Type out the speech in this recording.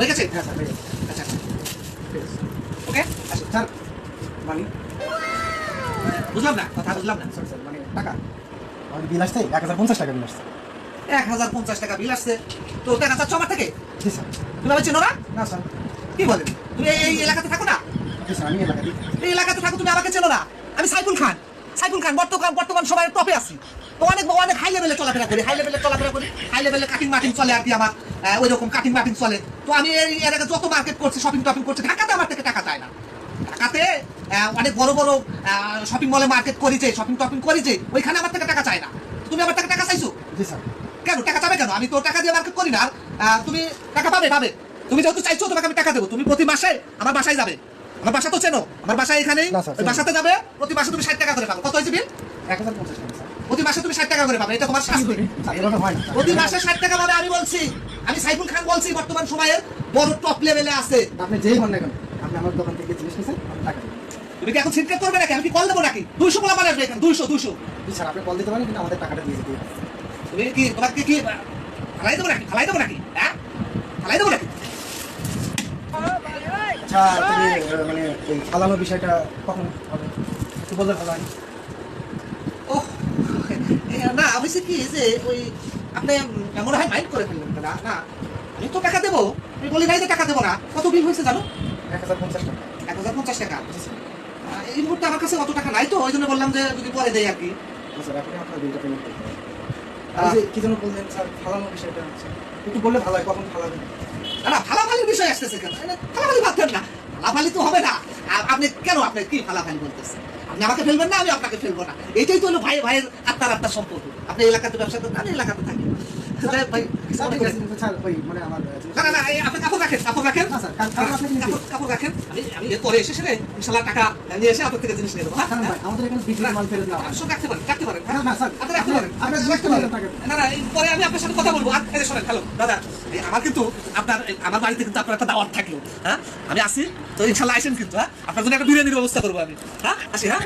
হয়ে গেছে? হ্যাঁ স্যার হয়ে গেছে। আচ্ছা ঠিক আছে। ওকে? আসো স্যার মানে বুঝলাম না কথা বুঝলাম না। স্যার স্যার মানে টাকা? আমার বিল আসছে এক হাজার পঞ্চাশ টাকা বিল আসছে। এক হাজার পঞ্চাশ টাকা বিল আসছে। তো আমার থেকে? জি স্যার। তুমি আমি চেনো না না স্যার। কি বলেন? তুমি এই- এলাকাতে থাকো না? জি স্যার আমি এই এলাকাতে থাকো তুমি আমাকে চেনো না। আমি সাইফুল খান। সাইফুল খান বর্তমান বর্তমান সময়ের টপে আছি। অনেক অনেক হাই লেভেলে চলাফেরা করি হাই লেভেলে চলাফেরা করি হাই লেভেলে কাটিং মাটিং চলে আর কি আমার। ওই রকম কাটিং মাটিং চলে। তো আমি এই এলাকায় যত মার্কেট করছি শপিং টপিং করছি ঢাকাতে আমার থেকে টাকা চায় না। ঢাকাতে অনেক বড় বড় শপিং মলে মার্কেট করেছে শপিং টপিং করেছে ওইখানে আমার থেকে টাকা চায় না। তুমি আমার থেকে টাকা চাইছো? জি স্যার। কেন? টাকা চাবে কেন? আমি তো টাকা দিয়ে মার্কেট করি না। তুমি টাকা পাবে? পাবে। তুমি যেহেতু চাইছো তোমাকে আমি টাকা দেবো। তুমি প্রতি মাসে আমার বাসায় যাবে। আমার বাসা তো চেনো। আমার বাসা এখানেই না, স্যার, ওই বাসাতে যাবে প্রতি মাসে তুমি ষাট টাকা করে পাবো। কত হয়েছে বিল এক হাজার পঞ্চাশ টাকা প্রতি মাসে তুমি ষাট টাকা করে পাবে। এটা তোমার শাস্তি। প্রতি মাসে ষাট টাকা পাবে আমি বলছি। আমি সাইফুল খান বলছি বর্তমান সময়ের বড় টপ লেভেলে আছে। আপনি যেই হন না কেন আপনি আমার দোকান থেকে জিনিস নিয়েছেন আমি টাকা তুমি কি এখন সিনক্রেট করবে নাকি? আমি কি কল দেবো নাকি? দুইশো পোলা মানে আসবে এখানে দুইশো দুইশো। স্যার আপনি কল দিতে পারেন কিন্তু আমাদের টাকাটা দিয়ে দিতে তুমি কি তোমাকে কি ফালাই দেবো নাকি? ফালাই দেবো নাকি? হ্যাঁ? ফালাই দেবো নাকি? আচ্ছা তুমি মানে এই ফালানোর বিষয়টা কখন হবে? একটু ভালো হয় ও না হয়েছে কি যে ওই আপনি মনে হয় মাইন্ড করে ফেললেন না না। আমি তো টাকা দেবো। আমি বলি নাই যে টাকা দেবো না। কত বিল হয়েছে জানো? এক হাজার পঞ্চাশ টাকা। এক হাজার পঞ্চাশ টাকা এই মুহূর্তে আমার কাছে অত টাকা নাই তো ওই জন্য বললাম যে যদি পরে দেয় আর কি। স্যার আপনি আপনার বিলটা পেমেন্ট করতে হবে। আর এই যে কি যেন বললেন স্যার বিষয়টা একটু বললে ভালো হয় কখন ফালাবেন? না, না ফালাফালির বিষয় আসতেছে কেন? এই না, ফালাফালি না। ফালাফালি তো হবে না। আপনি কেন আপনি কি ফালাফালি বলতেছেন? আপনি আমাকে ফেলবেন না, আমি আপনাকে ফেলব না। এটাই তো হলো ভাই ভাইয়ের আত্মার আত্মার সম্পর্ক। আপনি এলাকাতে ব্যবসা করতে এলাকাতে থাকি। ভাই মানে আমার না না আপনি কাপড় রাখেন কাপড় কাপড়- আমি পরে এসে সেরে ইনশাল্লাহ টাকা নিয়ে এসে আপনার থেকে জিনিস নিয়ে দেবো কারণ ভাই, আমাদের এখানে বিক্রি মাল ফেরত না সব রাখতে পারেন রাখতে পারেন? না, না, স্যার, আপনি রাখতে পারেন আপনি আপনি রাখতে রাখতে পারেন পারেন, না না পরে আমি আপনার সাথে কথা বলব শোনেন হ্যালো দাদা আমার কিন্তু আপনার আমার বাড়িতে কিন্তু আপনার একটা দাওয়াত থাকল হ্যাঁ? আমি আসি তো ইনশাল্লাহ আসেন কিন্তু হ্যাঁ? আপনার জন্য একটা বিরিয়ানির ব্যবস্থা করব আমি হ্যাঁ? আসি হ্যাঁ?